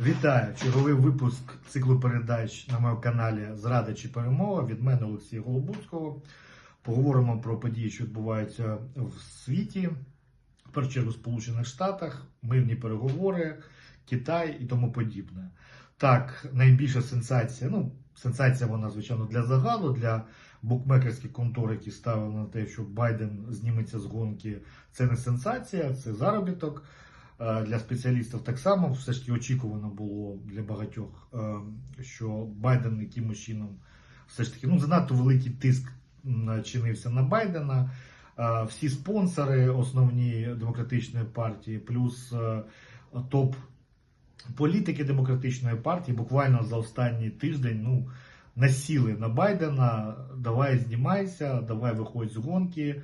Вітаю! Черговий випуск циклу передач на моєму каналі Зрада чи перемога від мене Олексія Голобуцького. Поговоримо про події, що відбуваються в світі, в першу чергу в Сполучених Штатах, мирні переговори, Китай і тому подібне. Так, найбільша сенсація. Ну, сенсація вона, звичайно, для загалу, для букмекерських контор, які ставили на те, що Байден зніметься з гонки. Це не сенсація, це заробіток. Е, Для спеціалістів так само все ж таки очікувано було для багатьох, е, що Байден якимось чином все ж таки ну занадто великий тиск чинився на Байдена. Е, Всі спонсори основні демократичної партії, плюс топ політики демократичної партії буквально за останній тиждень ну, насіли на Байдена. Давай знімайся, давай виходь з гонки,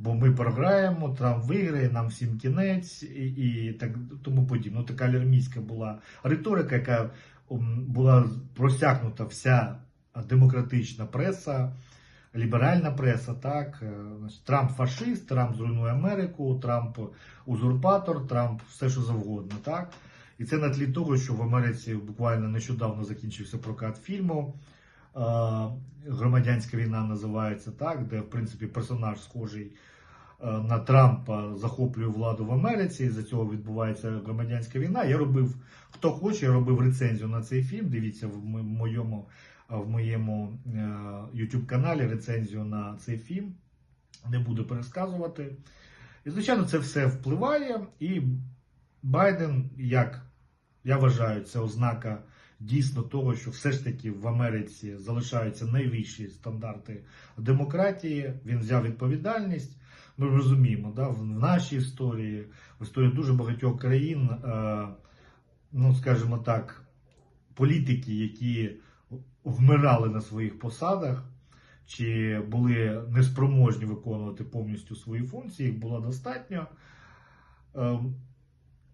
бо ми програємо, Трамп виграє, нам всім кінець і, і так тому подібне. Ну, така алярмійська була риторика, яка була просякнута вся демократична преса. Ліберальна преса, так, е, Трамп фашист, Трамп зруйнує Америку, Трамп узурпатор, Трамп все що завгодно, так. І це на тлі того, що в Америці буквально нещодавно закінчився прокат фільму. Е, Громадянська війна називається так, де в принципі персонаж схожий е, на Трампа захоплює владу в Америці. І за цього відбувається громадянська війна. Я робив хто хоче, я робив рецензію на цей фільм. Дивіться в моєму в моєму е, YouTube каналі рецензію на цей фільм. Не буду пересказувати. І, звичайно, це все впливає. І Байден, як я вважаю, це ознака дійсно того, що все ж таки в Америці залишаються найвищі стандарти демократії. Він взяв відповідальність. Ми розуміємо, да, в нашій історії, в історії дуже багатьох країн, е, ну скажімо так, політики, які вмирали на своїх посадах, чи були неспроможні виконувати повністю свої функції, їх було достатньо.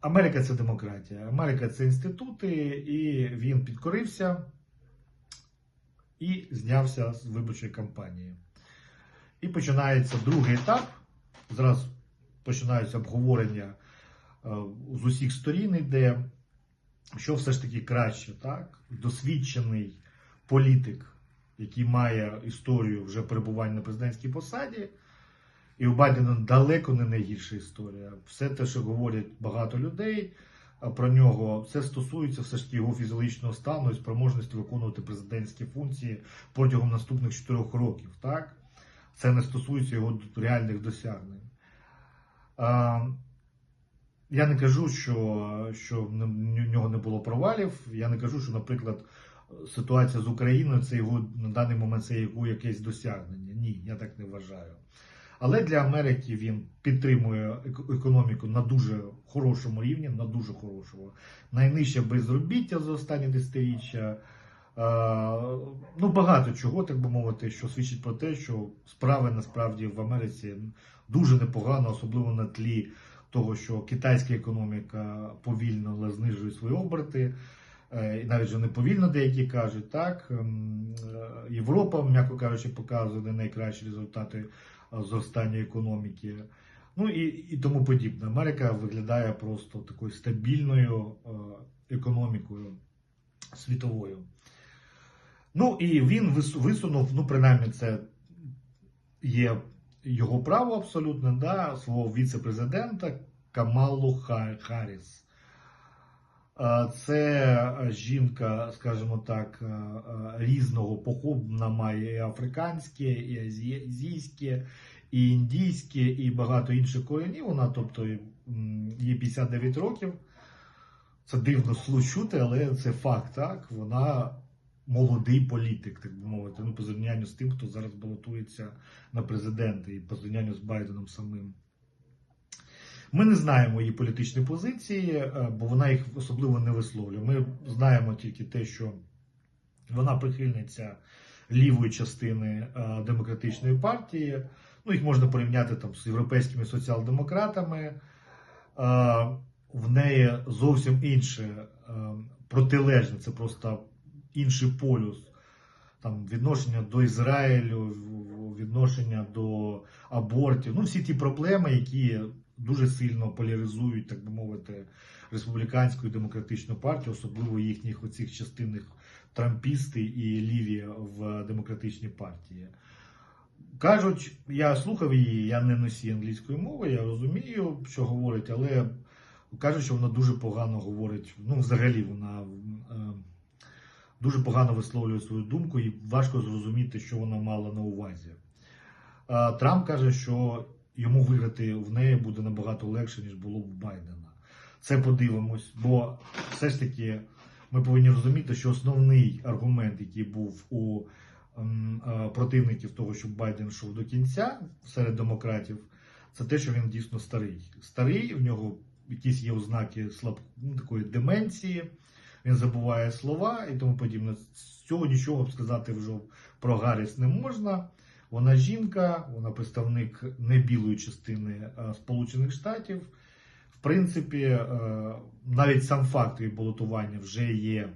Америка це демократія, Америка це інститути, і він підкорився і знявся з виборчої кампанії. І починається другий етап. Зараз починаються обговорення е, з усіх сторін, іде, що все ж таки краще, так? Досвідчений політик, який має історію вже перебування на президентській посаді. І у Байдена далеко не найгірша історія. Все те, що говорять багато людей про нього, це стосується все ж таки його фізіологічного стану і спроможності виконувати президентські функції протягом наступних чотирьох років. Так? Це не стосується його реальних досягнень. Я не кажу, що, що в нього не було провалів. Я не кажу, що, наприклад, ситуація з Україною це його на даний момент це його якесь досягнення. Ні, я так не вважаю. Але для Америки він підтримує економіку на дуже хорошому рівні, на дуже хорошому. Найнижче безробіття за останні десятиріччя. Ну, багато чого, так би мовити, що свідчить про те, що справи насправді в Америці дуже непогано, особливо на тлі того, що китайська економіка повільно але знижує свої оберти. Е, І навіть вже не повільно деякі кажуть, так Ем, е, Європа, м'яко кажучи, показує не найкращі результати зростання економіки. Ну і, і тому подібне. Америка виглядає просто такою стабільною е, економікою світовою. Ну і він висунув, ну принаймні, це є його право абсолютно, да, свого віце-президента Камалу Ха- Харріс. Це жінка, скажімо так, е, е, різного походу. Має і африканське, і азійське, і індійське, і багато інших коренів. Вона, тобто, їй 59 років. Це дивно слу- чути, але це факт, так? Вона молодий політик, так би мовити. Ну, по зрівнянню з тим, хто зараз балотується на президенти, і по зрівнянню з Байденом самим. Ми не знаємо її політичні позиції, е, бо вона їх особливо не висловлює. Ми знаємо тільки те, що вона прихильниця лівої частини е, демократичної партії. Ну, їх можна порівняти там з європейськими соціал-демократами. Е, В неї зовсім інше протилежне, це просто інший полюс. Там відношення до Ізраїлю, відношення до абортів. Ну, всі ті проблеми, які дуже сильно поляризують, так би мовити, республіканську і демократичну партію, особливо їхніх оцих частинних трампісти і ліві в демократичній партії. Кажуть, я слухав її, я не носій англійської мови, я розумію, що говорить, але кажуть, що вона дуже погано говорить. Ну, взагалі, вона е, дуже погано висловлює свою думку і важко зрозуміти, що вона мала на увазі. А Трамп каже, що йому виграти в неї буде набагато легше, ніж було б Байдена. Це подивимось, бо все ж таки ми повинні розуміти, що основний аргумент, який був у е, противників того, щоб Байден йшов до кінця серед демократів, це те, що він дійсно старий. Старий, в нього якісь є ознаки слаб... ну, такої деменції, він забуває слова і тому подібне. З цього нічого сказати вже про Гарріс не можна. Вона жінка, вона представник небілої частини е, Сполучених Штатів. В принципі, е, навіть сам факт її балотування вже є,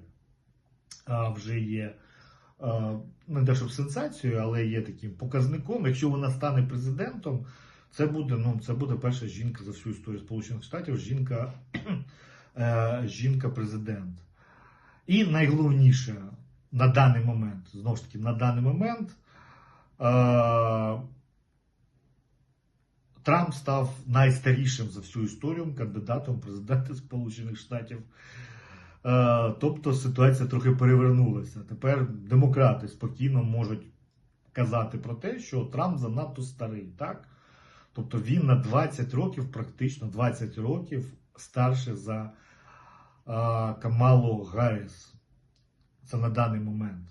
е, вже є не те, щоб сенсацією, але є таким показником. Якщо вона стане президентом, це буде, ну, це буде перша жінка за всю історію Сполучених Штатів, жінка, жінка-президент. І найголовніше на даний момент, знову ж таки, на даний момент. Е, Трамп став найстарішим за всю історію кандидатом в президенти Сполучених Штатів. Е, Тобто ситуація трохи перевернулася. Тепер демократи спокійно можуть казати про те, що Трамп занадто старий. так? Тобто він на 20 років, практично 20 років старше за е, Камалу Гарріс. Це на даний момент.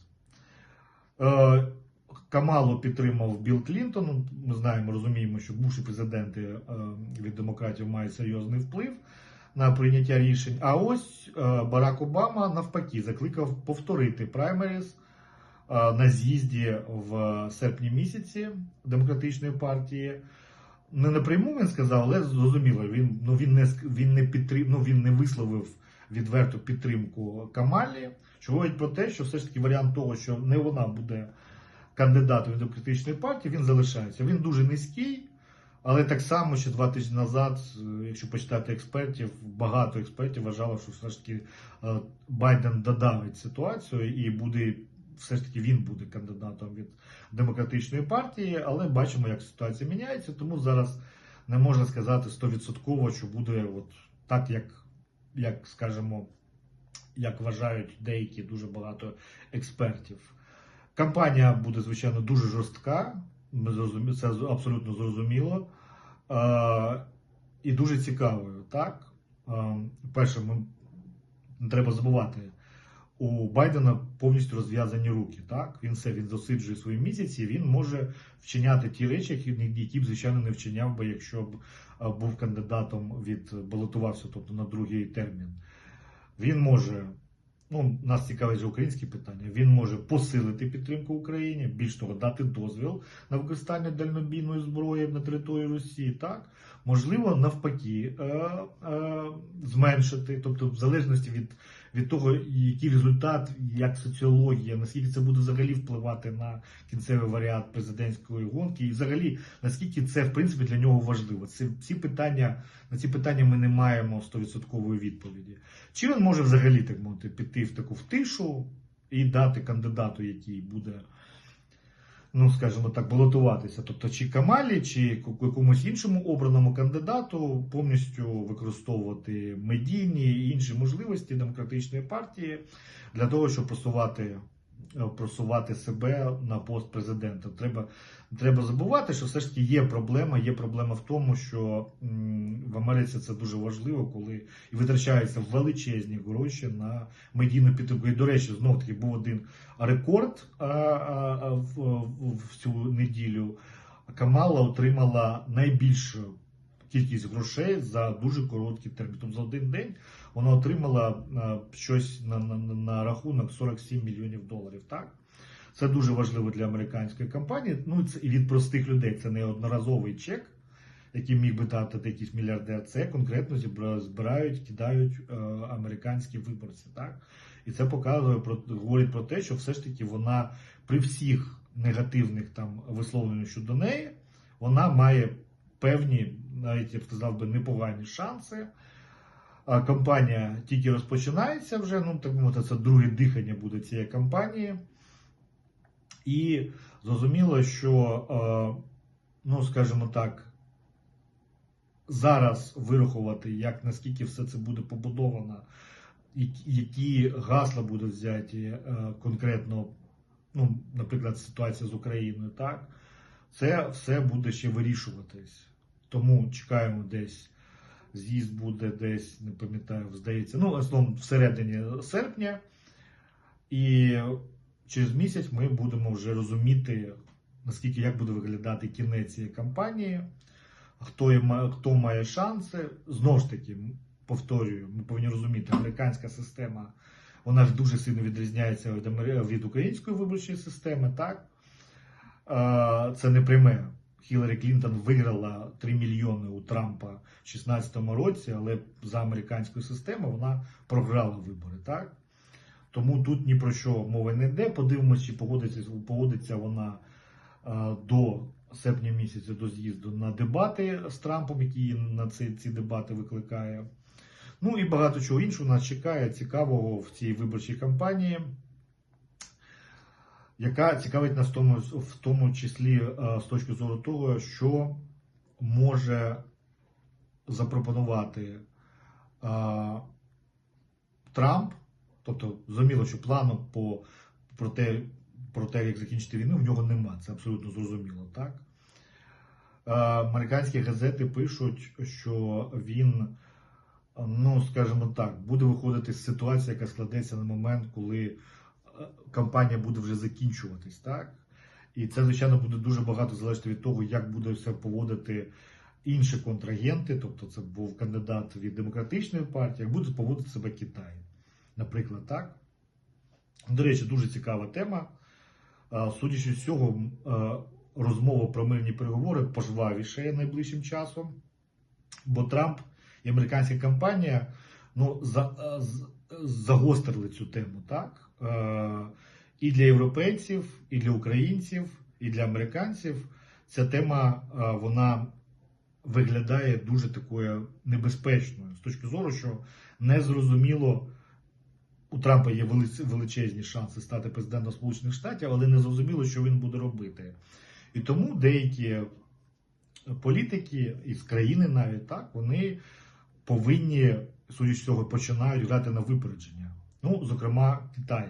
Камалу підтримав Білл Клінтон. Ми знаємо, розуміємо, що бувші президенти е, від демократів мають серйозний вплив на прийняття рішень. А ось е, Барак Обама навпаки закликав повторити праймеріс е, на з'їзді в серпні місяці демократичної партії. Не напряму він сказав, але зрозуміло, він ну він не він не підтрим, ну, він не висловив відверту підтримку Камалі, що говорить про те, що все ж таки варіант того, що не вона буде кандидатом від демократичної партії, він залишається. Він дуже низький, але так само ще два тижні назад, е, якщо почитати експертів, багато експертів вважало, що все ж таки е, Байден додавить ситуацію і буде. Все ж таки він буде кандидатом від демократичної партії, але бачимо, як ситуація міняється, тому зараз не можна сказати 100%, що буде от так, як, як скажімо, як вважають деякі дуже багато експертів. Кампанія буде, звичайно, дуже жорстка. Це абсолютно зрозуміло. І дуже цікавою. Так? Перше, ми, не треба забувати, у Байдена повністю розв'язані руки. Так? Він все він досиджує свої місяці, він може вчиняти ті речі, які, б, звичайно, не вчиняв би, якщо б був кандидатом від балотувався, тобто на другий термін. Він може ну, нас цікавить же українські питання. Він може посилити підтримку Україні, більш того, дати дозвіл на використання дальнобійної зброї на території Росії. Так можливо, навпаки, е, е, зменшити, тобто, в залежності від, від того, який результат, як соціологія, наскільки це буде взагалі впливати на кінцевий варіант президентської гонки, і взагалі наскільки це в принципі для нього важливо. Це ці питання на ці питання ми не маємо 100% відповіді. Чи він може взагалі так мовити піти в таку в тишу і дати кандидату, який буде, ну скажімо так, балотуватися? Тобто, чи Камалі, чи якомусь іншому обраному кандидату повністю використовувати медійні і інші можливості демократичної партії для того, щоб просувати. Е, Просувати себе на пост президента. Треба, треба забувати, що все ж таки є проблема. Є проблема в тому, що в Америці це дуже важливо, коли витрачаються величезні гроші на медійну підтримку. І, до речі, знов таки був один рекорд а, а, в, в цю неділю. Камала отримала найбільшу кількість грошей за дуже короткий термін. Тобто за один день вона отримала щось на, на, на- рахунок 47 мільйонів доларів. Так? Це дуже важливо для американської компанії. Ну це і від простих людей. Це не одноразовий чек, який міг би дати якийсь мільярдер. Це конкретно збирають, кидають е, американські виборці. Так? І це показує про говорить про те, що все ж таки вона при всіх негативних там висловленнях щодо неї, вона має певні, навіть я б сказав би, непогані шанси. А кампанія тільки розпочинається вже, ну так мовити, це друге дихання буде цієї кампанії. І зрозуміло, що, е, ну скажімо так, зараз вирахувати, як наскільки все це буде побудовано, які- які гасла будуть взяті е, конкретно, ну, наприклад, ситуація з Україною, так, це все буде ще вирішуватись. Тому чекаємо десь. З'їзд буде десь, не пам'ятаю, здається, ну, в всередині серпня. І через місяць ми будемо вже розуміти, наскільки як буде виглядати кінець цієї кампанії, хто, є хто має шанси. Знову ж таки, повторюю, ми повинні розуміти, американська система вона ж дуже сильно відрізняється від, від української виборчої системи. Так? Це не пряме. Хіларі Клінтон виграла 3 мільйони у Трампа в 2016 році, але за американською системою вона програла вибори. Так? Тому тут ні про що мови не йде. Подивимося, чи погодиться, погодиться вона до серпня місяця до з'їзду на дебати з Трампом, які на ці, ці дебати викликає. Ну і багато чого іншого нас чекає цікавого в цій виборчій кампанії, яка цікавить нас в тому, в тому числі е, з точки зору того, що може запропонувати е, Трамп. Тобто, зрозуміло, що плану по, про, те, про те, як закінчити війну, в нього нема. Це абсолютно зрозуміло, так? Е, Американські газети пишуть, що він, ну, скажімо так, буде виходити з ситуації, яка складеться на момент, коли кампанія буде вже закінчуватись, так? І це, звичайно, буде дуже багато залежати від того, як буде все поводити інші контрагенти, тобто це був кандидат від демократичної партії, як буде поводити себе Китай. Наприклад, так. До речі, дуже цікава тема. Судячи з цього, розмова про мирні переговори пожвавішає найближчим часом, бо Трамп і американська компанія ну, за, загострили цю тему, так? Е, І для європейців, і для українців, і для американців ця тема вона виглядає дуже такою небезпечною з точки зору, що незрозуміло. У Трампа є величезні шанси стати президентом Сполучених Штатів, але не зрозуміло, що він буде робити. І тому деякі політики із країни навіть так, вони повинні, судячи з цього, починають грати на випередження. Ну, зокрема, Китай.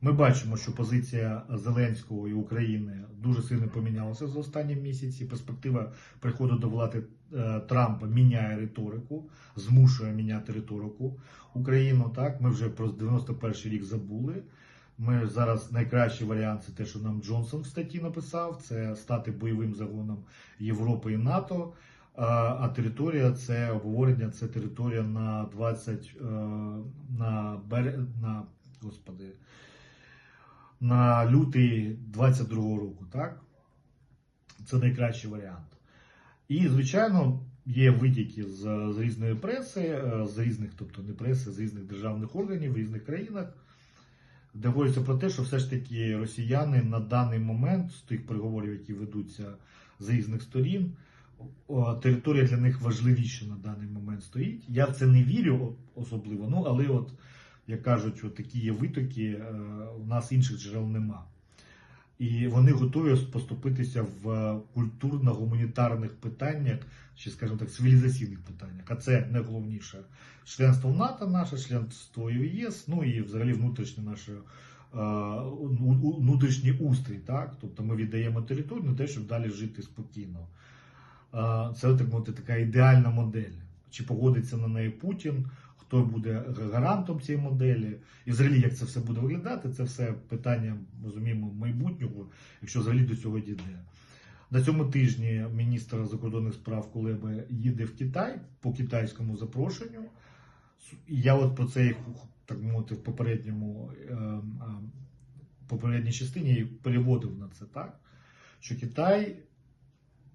Ми бачимо, що позиція Зеленського і України дуже сильно помінялася за останні місяці. Перспектива приходу до влади е, Трампа міняє риторику, змушує міняти риторику Україну. Так, ми вже про 91 рік забули. Ми зараз найкращий варіант це те, що нам Джонсон в статті написав: це стати бойовим загоном Європи і НАТО. А, територія це обговорення, це територія на 20 е, на на господи на лютий 22-го року, так? Це найкращий варіант. І, звичайно, є витіки з, з різної преси, е, з різних, тобто не преси, з різних державних органів в різних країнах, де говориться про те, що все ж таки росіяни на даний момент з тих переговорів, які ведуться з різних сторін, територія для них важливіша на даний момент стоїть. Я в це не вірю особливо, ну але от як кажуть, от такі є витоки, е, у нас інших джерел нема. І вони готові поступитися в культурно-гуманітарних питаннях, чи, скажімо так, цивілізаційних питаннях. А це найголовніше членство в НАТО, наше членство в ЄС, ну і взагалі внутрішнє наше. е, Внутрішній устрій, так? Тобто ми віддаємо територію на те, щоб далі жити спокійно. Це так мовити, така ідеальна модель. Чи погодиться на неї Путін, хто буде гарантом цієї моделі, і взагалі як це все буде виглядати, це все питання, розуміємо, майбутнього, якщо взагалі до цього дійде. На цьому тижні міністр закордонних справ Кулеба їде в Китай по китайському запрошенню. Я от про це так мовити в попередньому е, е, попередній частині переводив на це так, що Китай,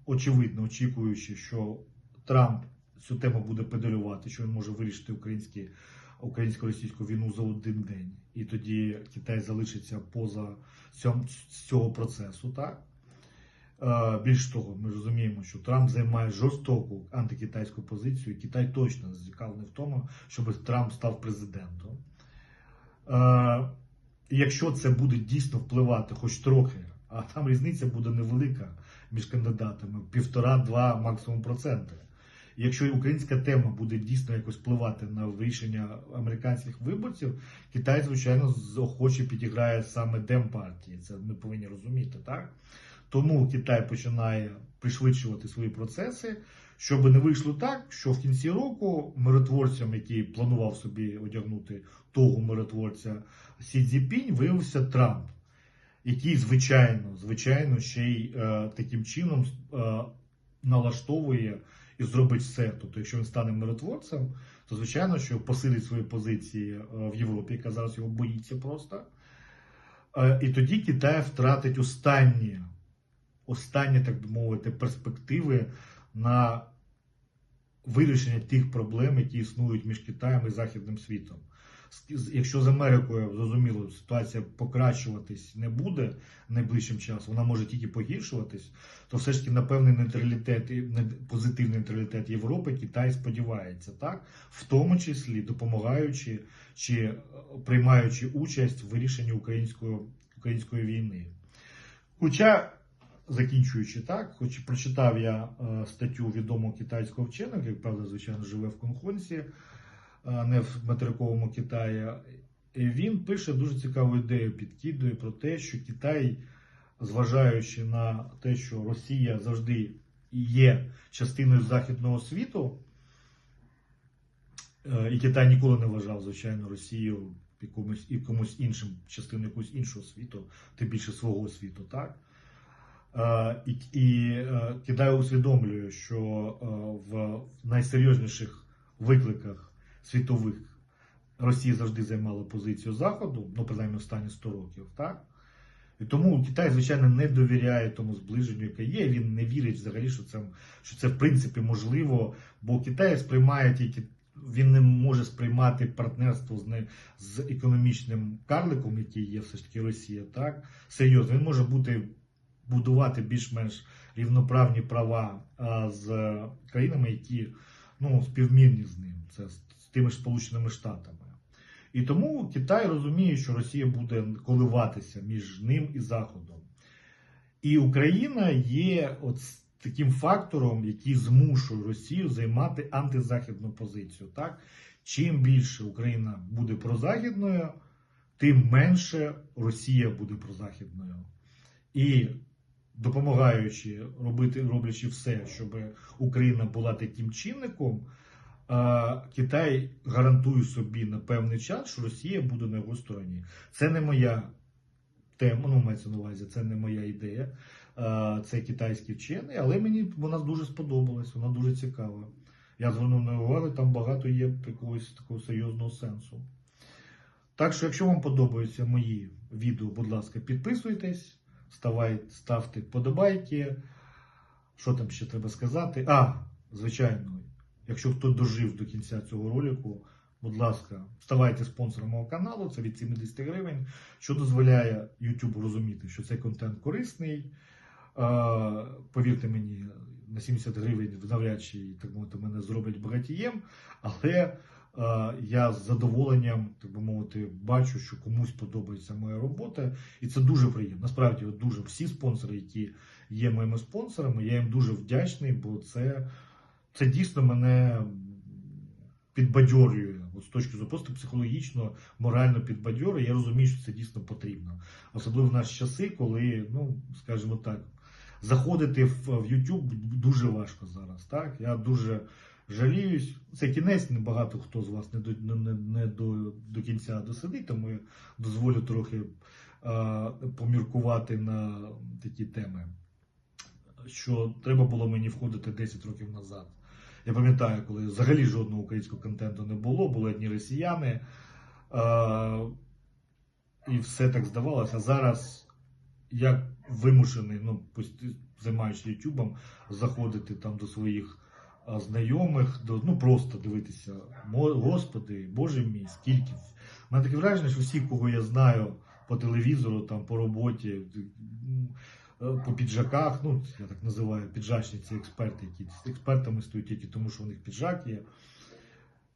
очевидно, очікуючи, що Трамп цю тему буде педалювати, що він може вирішити українські, українсько-російську війну за один день, і тоді Китай залишиться поза цьом- цього процесу, так? Е, Більш того, ми розуміємо, що Трамп займає жорстоку антикитайську позицію, і Китай точно зацікавлений в тому, щоб Трамп став президентом. Е, якщо це буде дійсно впливати хоч трохи, а там різниця буде невелика між кандидатами півтора-два максимум проценти. І Якщо українська тема буде дійсно якось впливати на вирішення американських виборців, Китай, звичайно, охоче підіграє саме демпартії. Це ми повинні розуміти, так? Тому Китай починає пришвидшувати свої процеси, щоб не вийшло так, що в кінці року миротворцям, який планував собі одягнути того миротворця Сі Цзіпінь, виявився Трамп, який, звичайно, звичайно, ще й е, таким чином е, налаштовує і зробить все. Тобто, якщо він стане миротворцем, то звичайно, що посилить свої позиції е, в Європі, яка зараз його боїться просто. Е, І тоді Китай втратить останні, останні, так би мовити, перспективи на вирішення тих проблем, які існують між Китаєм і Західним світом. Якщо з Америкою зрозуміло, ситуація покращуватись не буде найближчим часом, вона може тільки погіршуватись, то все ж таки на певний нейтралітет, і позитивний нейтралітет Європи Китай сподівається, так? в тому числі допомагаючи чи е, приймаючи участь в вирішенні української, української війни. Хоча, закінчуючи так, хоч прочитав я е, статтю відомого китайського вченого, який, правда, звичайно, живе в Конхонсі, а не в материковому Китаї. І він пише дуже цікаву ідею, підкидує про те, що Китай, зважаючи на те, що Росія завжди є частиною західного світу, е, і Китай ніколи не вважав, звичайно, Росію якомусь, якомусь іншим частиною якогось іншого світу, тим більше свого світу, так? Е, І, і е, Китай усвідомлює, що в найсерйозніших викликах світових Росія завжди займала позицію Заходу, ну принаймні останні 100 років, так? І тому Китай, звичайно, не довіряє тому зближенню, яке є. Він не вірить взагалі, що це, що це в принципі можливо, бо Китай сприймає тільки. Він не може сприймати партнерство з, не, з економічним карликом, який є все ж таки Росія, так? Серйозно, він може бути будувати більш-менш рівноправні права а, з країнами, які ну, співмірні з ним, це тими Сполученими Штатами. І тому Китай розуміє, що Росія буде коливатися між ним і Заходом. І Україна є от таким фактором, який змушує Росію займати антизахідну позицію. Так? Чим більше Україна буде прозахідною, тим менше Росія буде прозахідною. І допомагаючи робити, роблячи все, щоб Україна була таким чинником, Китай гарантує собі на певний час, що Росія буде на його стороні. Це не моя тема, ну мається на увазі, це не моя ідея. Це китайський вчений, але мені вона дуже сподобалась, вона дуже цікава. Я звернув на увагу, там багато є якогось такого серйозного сенсу. Так що, якщо вам подобаються мої відео, будь ласка, підписуйтесь, ставай, ставте вподобайки. Що там ще треба сказати? А, звичайно, якщо хто дожив до кінця цього ролику, будь ласка, ставайте спонсором мого каналу, це від 70 гривень, що дозволяє YouTube розуміти, що цей контент корисний. Повірте мені, на 70 гривень навряд чи так мовити, мене зроблять багатієм, але я з задоволенням, так би мовити, бачу, що комусь подобається моя робота, і це дуже приємно. Насправді, дуже всі спонсори, які є моїми спонсорами, я їм дуже вдячний, бо це, це дійсно мене підбадьорює. От з точки зору просто психологічно, морально підбадьорює. Я розумію, що це дійсно потрібно. Особливо в наші часи, коли, ну, скажімо так, заходити в, YouTube дуже важко зараз. Так? Я дуже жаліюсь. Це кінець, не багато хто з вас не до, не, не до, до кінця досидить, тому я дозволю трохи а, поміркувати на такі теми. Що треба було мені входити 10 років назад. Я пам'ятаю, коли взагалі жодного українського контенту не було, були одні росіяни. А, і все так здавалося. Зараз я вимушений, ну, займаючись Ютубом, заходити там до своїх знайомих, до, ну просто дивитися, «Мо- Господи, Боже мій, скільки. У мене таке враження, що всі, кого я знаю по телевізору, там, по роботі, е, по піджаках. Ну, я так називаю піджачні ці експерти, які з експертами стають тільки тому, що у них піджак є.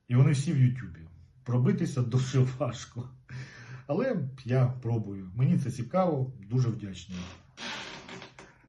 І вони всі в Ютубі. Пробитися дуже важко. Але я пробую. Мені це цікаво, дуже вдячний.